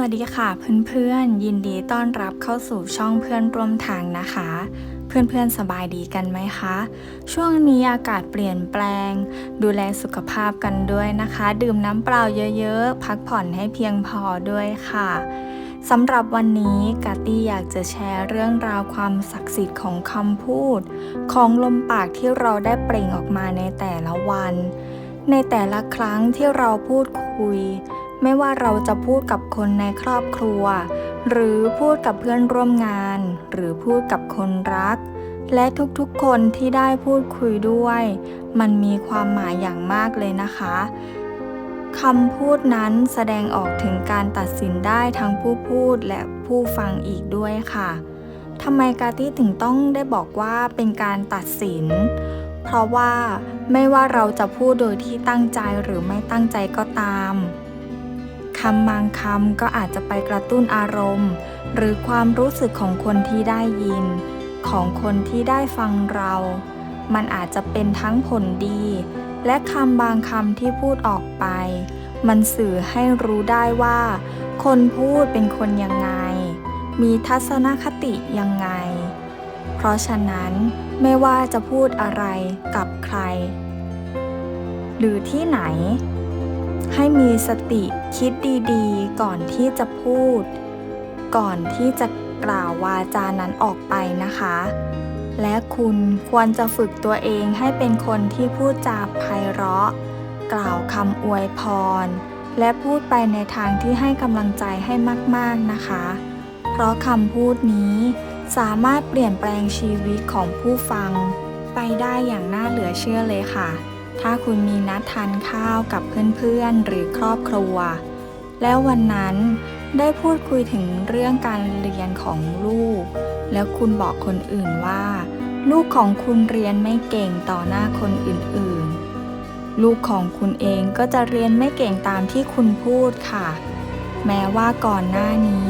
วัสดีค่ะเพื่อนๆ ยินดีต้อนรับเข้าสู่ช่องเพื่อนร่วมทางนะคะ เพื่อนๆสบายดีกันไหมคะ ช่วงนี้อากาศเปลี่ยนแปลง ดูแลสุขภาพกันด้วยนะคะ ดื่มน้ำเปล่าเยอะๆ พักผ่อนให้เพียงพอด้วยค่ะสำหรับวันนี้กาตี้อยากจะแชร์เรื่องราวความศักดิ์สิทธิ์ของคำพูด ของลมปากที่เราได้เปล่งออกมาในแต่ละวัน ในแต่ละครั้งที่เราพูดคุย ไม่ว่าเราจะพูดกับคนในครอบครัว หรือพูดกับเพื่อนร่วมงาน หรือพูดกับคนรัก และทุกๆคนที่ได้พูดคุยด้วย มันมีความหมายอย่างมากเลยนะคะคำพูดนั้นแสดงออกถึงการตัดสินได้ทั้งผู้พูดและผู้ฟังอีกด้วยค่ะทำไมกาตี้ถึงต้องได้บอกว่าเป็นการตัดสิน เพราะว่าไม่ว่าเราจะพูดโดยที่ตั้งใจหรือไม่ตั้งใจก็ตาม คำบางคำก็อาจจะไปกระตุ้นอารมณ์ หรือความรู้สึกของคนที่ได้ยิน ของคนที่ได้ฟังเรา มันอาจจะเป็นทั้งผลดี และคำบางคำที่พูดออกไป มันสื่อให้รู้ได้ว่า คนพูดเป็นคนยังไง มีทัศนคติยังไง เพราะฉะนั้นไม่ว่าจะพูดอะไรกับใคร หรือที่ไหน ให้มีสติคิดดีๆ ก่อนที่จะพูด ก่อนที่จะกล่าววาจานั้นออกไปนะคะ และคุณควรจะฝึกตัวเองให้เป็นคนที่พูดจาไพเราะ กล่าวคำอวยพร และพูดไปในทางที่ให้กำลังใจให้มากๆนะคะ เพราะคำพูดนี้สามารถเปลี่ยนแปลงชีวิตของผู้ฟัง ไปได้อย่างน่าเหลือเชื่อเลยค่ะ ถ้าคุณมีนัดทานข้าวกับเพื่อนๆ หรือครอบครัว แล้ววันนั้นได้พูดคุยถึงเรื่องการเรียนของลูก แล้วคุณบอกคนอื่นว่า ลูกของคุณเรียนไม่เก่งต่อหน้าคนอื่นๆ ลูกของคุณเองก็จะเรียนไม่เก่งตามที่คุณพูดค่ะ แม้ว่าก่อนหน้านี้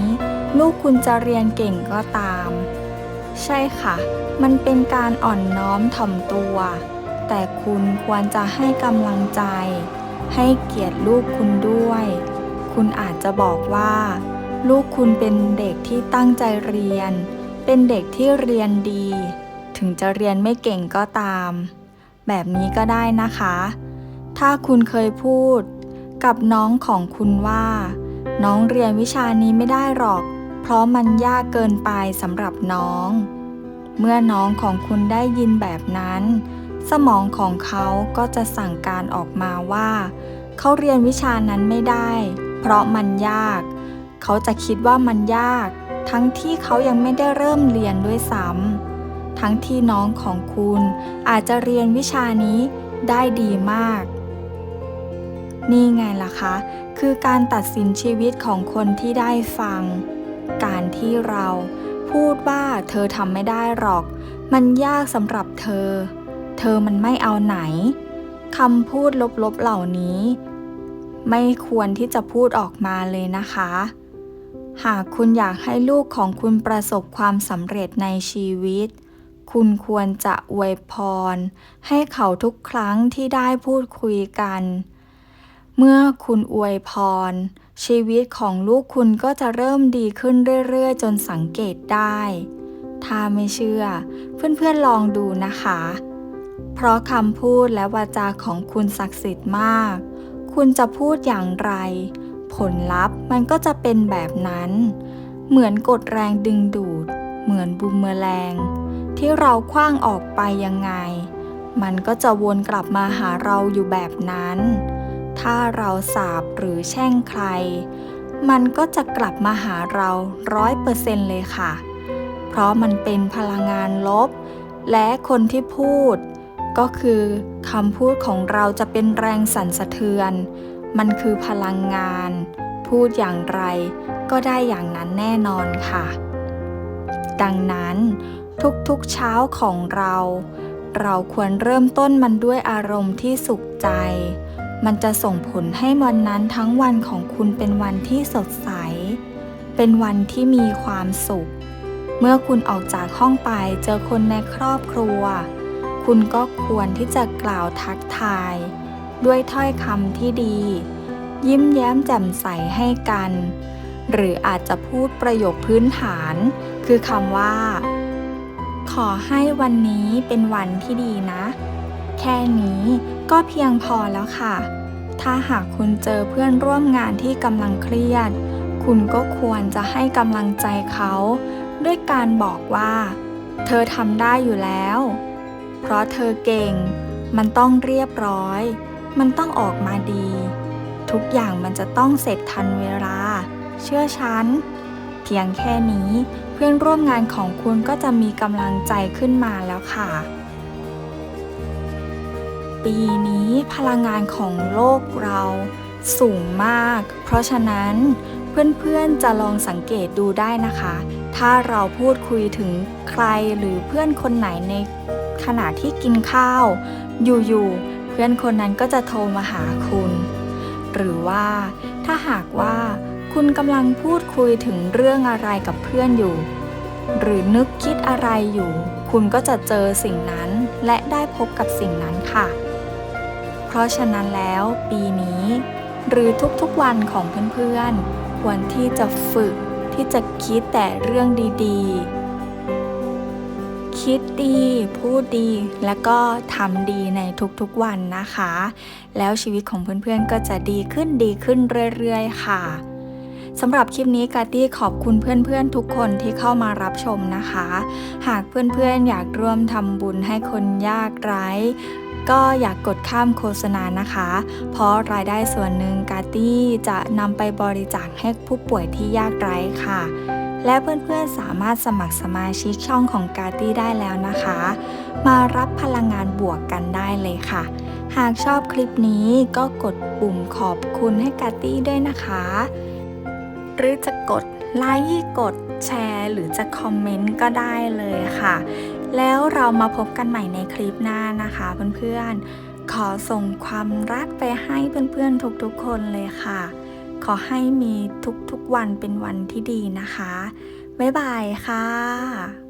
ลูกคุณจะเรียนเก่งก็ตาม ใช่ค่ะ มันเป็นการอ่อนน้อมถ่อมตัว แต่คุณควรจะให้กำลังใจ ให้เกียรติลูกคุณด้วย คุณอาจจะบอกว่า ลูกคุณเป็นเด็กที่ตั้งใจเรียน เป็นเด็กที่เรียนดี ถึงจะเรียนไม่เก่งก็ตาม แบบนี้ก็ได้นะคะ ถ้าคุณเคยพูด กับน้องของคุณว่า น้องเรียนวิชานี้ไม่ได้หรอก เพราะมันยากเกินไปสำหรับน้อง เมื่อน้องของคุณได้ยินแบบนั้น สมองของเขาก็จะสั่งการออกมาว่า เขาเรียนวิชานั้นไม่ได้ เพราะมันยาก เขาจะคิดว่ามันยาก ทั้งที่เขายังไม่ได้เริ่มเรียนด้วยซ้ำทั้งที่น้องของคุณอาจจะเรียนวิชานี้ได้ดีมาก นี่ไงล่ะคะ คือการตัดสินชีวิตของคนที่ได้ฟัง การที่เราพูดว่าเธอทำไม่ได้หรอก มันยากสำหรับเธอ เธอมันไม่เอาไหนคำพูดลบๆเหล่านี้ ไม่ควรที่จะพูดออกมาเลยนะคะ หากคุณอยากให้ลูกของคุณประสบความสำเร็จในชีวิต คุณควรจะอวยพร ให้เขาทุกครั้งที่ได้พูดคุยกัน เมื่อคุณอวยพร ชีวิตของลูกคุณก็จะเริ่มดีขึ้นเรื่อยๆ จนสังเกตได้ ถ้าไม่เชื่อ เพื่อนๆลองดูนะคะ เพราะคำพูดและวาจาของคุณศักดิ์สิทธิ์มาก คุณจะพูดอย่างไร ผลลัพธ์มันก็จะเป็นแบบนั้น เหมือนกดแรงดึงดูด เหมือนบูมเมอแรง ที่เราคว้างออกไปยังไง มันก็จะวนกลับมาหาเราอยู่แบบนั้น ถ้าเราสาบหรือแช่งใคร มันก็จะกลับมาหาเราร้อยเปอร์เซ็นต์เลยค่ะ เพราะมันเป็นพลังงานลบ และคนที่พูด ก็คือคำพูดของเราจะเป็นแรงสั่นสะเทือน มันคือพลังงาน พูดอย่างไรก็ได้อย่างนั้นแน่นอนค่ะ ดังนั้นทุกๆเช้าของเรา เราควรเริ่มต้นมันด้วยอารมณ์ที่สุขใจ มันจะส่งผลให้วันนั้นทั้งวันของคุณเป็นวันที่สดใส เป็นวันที่มีความสุข เมื่อคุณออกจากห้องไปเจอคนในครอบครัว คุณก็ควรที่จะกล่าวทักทาย ด้วยถ้อยคำที่ดี ยิ้มแย้มแจ่มใสให้กัน หรืออาจจะพูดประโยคพื้นฐาน คือคำว่า ขอให้วันนี้เป็นวันที่ดีนะ แค่นี้ก็เพียงพอแล้วค่ะ ถ้าหากคุณเจอเพื่อนร่วมงานที่กำลังเครียด คุณก็ควรจะให้กำลังใจเขา ด้วยการบอกว่า เธอทำได้อยู่แล้ว เพราะเธอเก่ง มันต้องเรียบร้อย มันต้องออกมาดี ทุกอย่างมันจะต้องเสร็จทันเวลา เชื่อฉัน เพียงแค่นี้เพื่อนร่วมงานของคุณก็จะมีกำลังใจขึ้นมาแล้วค่ะ ปีนี้พลังงานของโลกเราสูงมาก เพราะฉะนั้นเพื่อนๆ จะลองสังเกตดูได้นะคะ ถ้าเราพูดคุยถึงใครหรือเพื่อนคนไหนใน ขณะที่กินข้าว อยู่ๆ เพื่อนคนนั้นก็จะโทรมาหาคุณ หรือว่าถ้าหากว่าคุณกำลังพูดคุยถึงเรื่องอะไรกับเพื่อนอยู่ หรือนึกคิดอะไรอยู่ คุณก็จะเจอสิ่งนั้นและได้พบกับสิ่งนั้นค่ะ เพราะฉะนั้นแล้วปีนี้ หรือทุกๆวันของเพื่อนๆควรที่จะฝึกที่จะคิดแต่เรื่องดีๆ คิดดี พูดดี และก็ทำดีในทุกๆวันนะคะ แล้วชีวิตของเพื่อนๆก็จะดีขึ้นดีขึ้นเรื่อยๆ ค่ะสำหรับคลิปนี้กาตี้ขอบคุณเพื่อนๆ ทุกคนที่เข้ามารับชมนะคะ หากเพื่อนๆ อยากร่วมทำบุญให้คนยากไร้ก็อยากกดข้ามโฆษณานะคะ เพราะรายได้ส่วนหนึ่งกาตี้จะนำไปบริจาคให้ผู้ป่วยที่ยากไร้ค่ะ และเพื่อนๆสามารถสมัครสมาชิกช่องของกาตี้ได้แล้วนะคะ มารับพลังงานบวกกันได้เลยค่ะ หากชอบคลิปนี้ก็กดปุ่มขอบคุณให้กาตี้ด้วยนะคะ หรือจะกดไลค์กดแชร์ หรือจะคอมเมนต์ก็ได้เลยค่ะ แล้วเรามาพบกันใหม่ในคลิปหน้านะคะเพื่อนๆขอส่งความรักไปให้เพื่อนๆทุกๆคนเลยค่ะ ขอให้มีทุกๆวันเป็นวันที่ดีนะคะ บ๊ายบายค่ะ